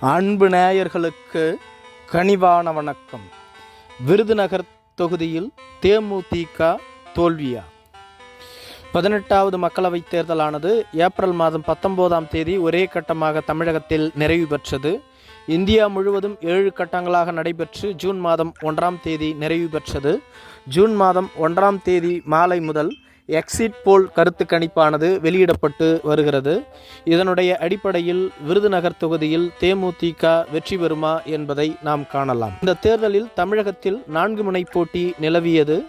அன்பு நேயர்களுக்கு கனிவான வணக்கம். விருதுநகர் தொகுதியில் தேமுதிக தோல்வியா? பதினெட்டாவது மக்களவைத் தேர்தலானது ஏப்ரல் மாதம் பத்தொன்பதாம் தேதி ஒரே கட்டமாக தமிழகத்தில் நிறைவு பெற்றது. இந்தியா முழுவதும் ஏழு கட்டங்களாக நடைபெற்று ஜூன் மாதம் ஒன்றாம் தேதி நிறைவு பெற்றது. ஜூன் மாதம் ஒன்றாம் தேதி மாலை முதல் எக்ஸிட் போல் கருத்து கணிப்பானது வெளியிடப்பட்டு வருகிறது. இதனுடைய அடிப்படையில் விருதுநகர் தொகுதியில் தேமுதிக வெற்றி பெறுமா என்பதை நாம் காணலாம். இந்த தேர்தலில் தமிழகத்தில் நான்கு முனை போட்டி நிலவியது.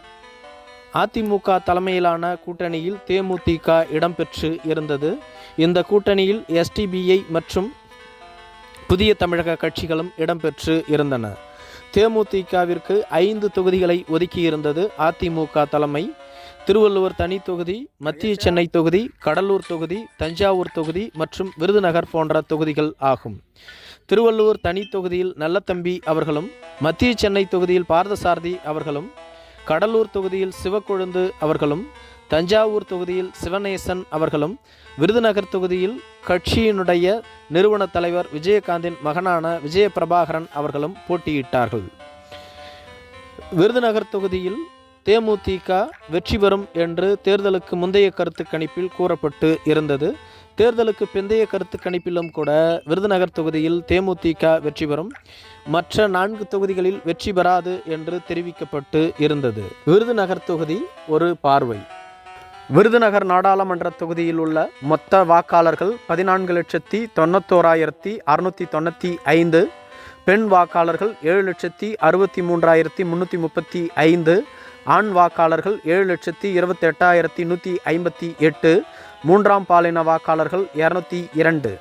அதிமுக தலைமையிலான கூட்டணியில் தேமுதிக இடம்பெற்று இருந்தது. இந்த கூட்டணியில் எஸ்டிபிஐ மற்றும் புதிய தமிழக கட்சிகளும் இடம்பெற்று இருந்தன. தேமுதிகவிற்கு ஐந்து தொகுதிகளை ஒதுக்கியிருந்தது அதிமுக தலைமை. திருவள்ளுவர் தனி தொகுதி மத்திய சென்னை தொகுதி கடலூர் தொகுதி தஞ்சாவூர் தொகுதி மற்றும் விருதுநகர் போன்ற தொகுதிகள் ஆகும். திருவள்ளுவர் தனி தொகுதியில் நல்லத்தம்பி அவர்களும் மத்திய சென்னை தொகுதியில் பாரதசாரதி அவர்களும் கடலூர் தொகுதியில் சிவக்கொழுந்து அவர்களும் தஞ்சாவூர் தொகுதியில் சிவநேசன் அவர்களும் விருதுநகர் தொகுதியில் கட்சியினுடைய நிறுவன தலைவர் விஜயகாந்தின் மகனான விஜயபிரபாகரன் அவர்களும் போட்டியிட்டார்கள். விருதுநகர் தொகுதியில் தேமுதிக வெற்றி பெறும் என்று தேர்தலுக்கு முந்தைய கருத்து கணிப்பில் கூறப்பட்டு இருந்தது. தேர்தலுக்கு பிந்தைய கருத்து கணிப்பிலும் கூட விருதுநகர் தொகுதியில் தேமுதிக வெற்றி பெறும். மற்ற நான்கு தொகுதிகளில் வெற்றி பெறாது என்று தெரிவிக்கப்பட்டு இருந்தது. விருதுநகர் தொகுதி ஒரு பார்வை. விருதுநகர் நாடாளுமன்ற தொகுதியில் உள்ள மொத்த வாக்காளர்கள் பதினான்கு லட்சத்தி தொண்ணூத்தோராயிரத்தி அறுநூற்றி தொண்ணூற்றி ஐந்து. பெண் வாக்காளர்கள் ஏழு லட்சத்தி அறுபத்தி மூன்றாயிரத்தி முந்நூற்றி முப்பத்தி ஐந்து. ஆண் வாக்காளர்கள் ஏழு லட்சத்தி இருபத்தி எட்டாயிரத்தி நூற்றி ஐம்பத்தி எட்டு மூன்றாம் பாலின வாக்காளர்கள் இரநூத்தி இரண்டு.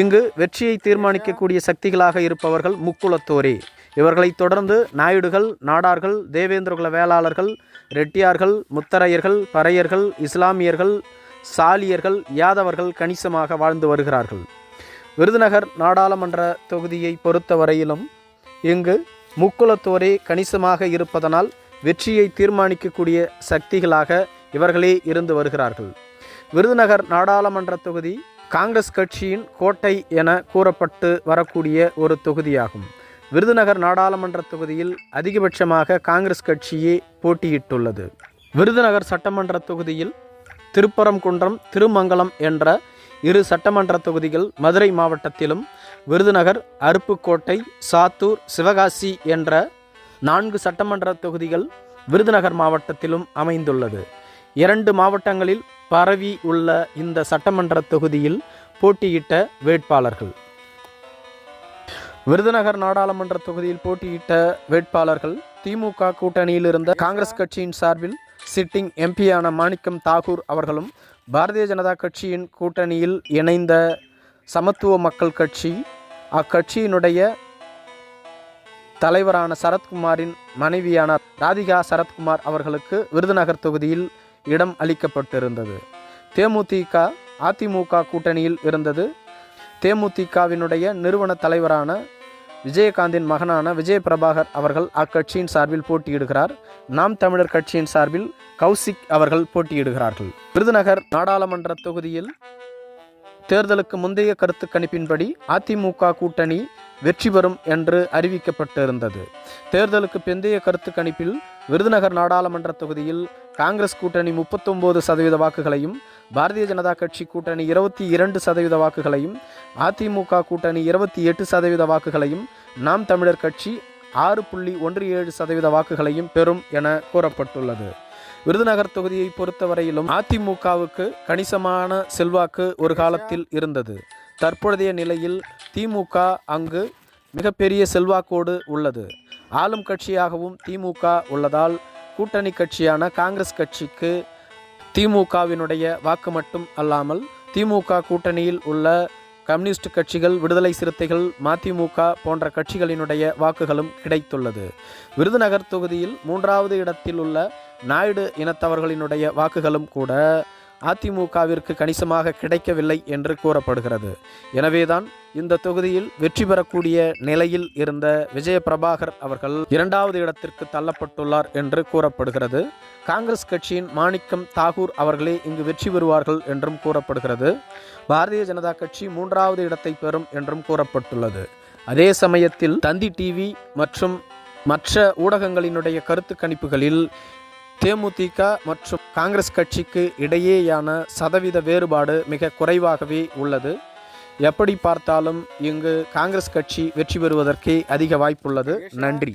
இங்கு வெற்றியை தீர்மானிக்கக்கூடிய சக்திகளாக இருப்பவர்கள் முக்குளத்தோரே. இவர்களை தொடர்ந்து நாயுடுகள் நாடார்கள் தேவேந்திரகுல வேளாளர்கள் ரெட்டியார்கள் முத்தரையர்கள் பறையர்கள் இஸ்லாமியர்கள் சாலியர்கள் யாதவர்கள் கணிசமாக வாழ்ந்து வருகிறார்கள். விருதுநகர் நாடாளுமன்ற தொகுதியை பொறுத்தவரையிலும் இங்கு முக்குளத்தோரே கணிசமாக இருப்பதனால் வெற்றியை தீர்மானிக்கக்கூடிய சக்திகளாக இவர்களே இருந்து வருகிறார்கள். விருதுநகர் நாடாளுமன்ற தொகுதி காங்கிரஸ் கட்சியின் கோட்டை என கூறப்பட்டு வரக்கூடிய ஒரு தொகுதியாகும். விருதுநகர் நாடாளுமன்ற தொகுதியில் அதிகபட்சமாக காங்கிரஸ் கட்சியே போட்டியிட்டுள்ளது. விருதுநகர் சட்டமன்ற தொகுதியில் திருப்பரங்குன்றம் திருமங்கலம் என்ற இரு சட்டமன்ற தொகுதிகள் மதுரை மாவட்டத்திலும் விருதுநகர் அருப்புக்கோட்டை சாத்தூர் சிவகாசி என்ற நான்கு சட்டமன்ற தொகுதிகள் விருதுநகர் மாவட்டத்திலும் அமைந்துள்ளது. இரண்டு மாவட்டங்களில் பரவி உள்ள இந்த சட்டமன்ற தொகுதியில் போட்டியிட்ட வேட்பாளர்கள். விருதுநகர் நாடாளுமன்ற தொகுதியில் போட்டியிட்ட வேட்பாளர்கள் திமுக கூட்டணியில் இருந்த காங்கிரஸ் கட்சியின் சார்பில் சிட்டிங் எம்பியான மாணிக்கம் தாகூர் அவர்களும் பாரதிய ஜனதா கட்சியின் கூட்டணியில் இணைந்த சமத்துவ மக்கள் கட்சி அக்கட்சியினுடைய தலைவரான சரத்குமாரின் மனைவியான ராதிகா சரத்குமார் அவர்களுக்கு விருதுநகர் தொகுதியில் இடம் அளிக்கப்பட்டிருந்தது. தேமுதிக அதிமுக கூட்டணியில் இருந்தது. தேமுதிகவினுடைய நிறுவன தலைவரான விஜயகாந்தின் மகனான விஜய பிரபாகர் அவர்கள் அக்கட்சியின் சார்பில் போட்டியிடுகிறார். நாம் தமிழர் கட்சியின் சார்பில் கௌசிக் அவர்கள் போட்டியிடுகிறார்கள். விருதுநகர் நாடாளுமன்ற தொகுதியில் தேர்தலுக்கு முந்தைய கருத்து கணிப்பின்படி அதிமுக கூட்டணி வெற்றி பெறும் என்று அறிவிக்கப்பட்டிருந்தது. தேர்தலுக்கு பிந்தைய கருத்து கணிப்பில் விருதுநகர் நாடாளுமன்ற தொகுதியில் காங்கிரஸ் கூட்டணி முப்பத்தொம்போது சதவீத வாக்குகளையும் பாரதிய ஜனதா கட்சி கூட்டணி இருபத்தி இரண்டு சதவீத வாக்குகளையும் அதிமுக கூட்டணி இருபத்தி எட்டு சதவீத வாக்குகளையும் நாம் தமிழர் கட்சி ஆறு புள்ளி ஒன்று ஏழு சதவீத வாக்குகளையும் பெறும் என கூறப்பட்டுள்ளது. விருதுநகர் தொகுதியை பொறுத்தவரையிலும் அதிமுகவுக்கு கணிசமான செல்வாக்கு ஒரு காலத்தில் இருந்தது. தற்பொழுதைய நிலையில் திமுக அங்கு மிகப்பெரிய செல்வாக்கோடு உள்ளது. ஆளும் கட்சியாகவும் திமுக உள்ளதால் கூட்டணி கட்சியான காங்கிரஸ் கட்சிக்கு திமுகவினுடைய வாக்கு மட்டும் அல்லாமல் திமுக கூட்டணியில் உள்ள கம்யூனிஸ்ட் கட்சிகள் விடுதலை சிறுத்தைகள் மதிமுக போன்ற கட்சிகளினுடைய வாக்குகளும் கிடைத்துள்ளது. விருதுநகர் தொகுதியில் மூன்றாவது இடத்தில் உள்ள நாயுடு இனத்தவர்களினுடைய வாக்குகளும் கூட அதிமுகவிற்கு கணிசமாக கிடைக்கவில்லை என்று கூறப்படுகிறது. எனவேதான் இந்த தொகுதியில் வெற்றி பெறக்கூடிய நிலையில் இருந்த விஜய பிரபாகர் அவர்கள் இரண்டாவது இடத்திற்கு தள்ளப்பட்டுள்ளார் என்று கூறப்படுகிறது. காங்கிரஸ் கட்சியின் மாணிக்கம் தாகூர் அவர்களே இங்கு வெற்றி பெறுவார்கள் என்றும் கூறப்படுகிறது. பாரதிய ஜனதா கட்சி மூன்றாவது இடத்தை பெறும் என்றும் கூறப்பட்டுள்ளது. அதே சமயத்தில் தந்தி டிவி மற்றும் மற்ற ஊடகங்களினுடைய கருத்து கணிப்புகளில் தேமுதிக மற்றும் காங்கிரஸ் கட்சிக்கு இடையேயான சதவீத வேறுபாடு மிக குறைவாகவே உள்ளது. எப்படி பார்த்தாலும் இங்கு காங்கிரஸ் கட்சி வெற்றி பெறுவதற்கே அதிக வாய்ப்புள்ளது. நன்றி.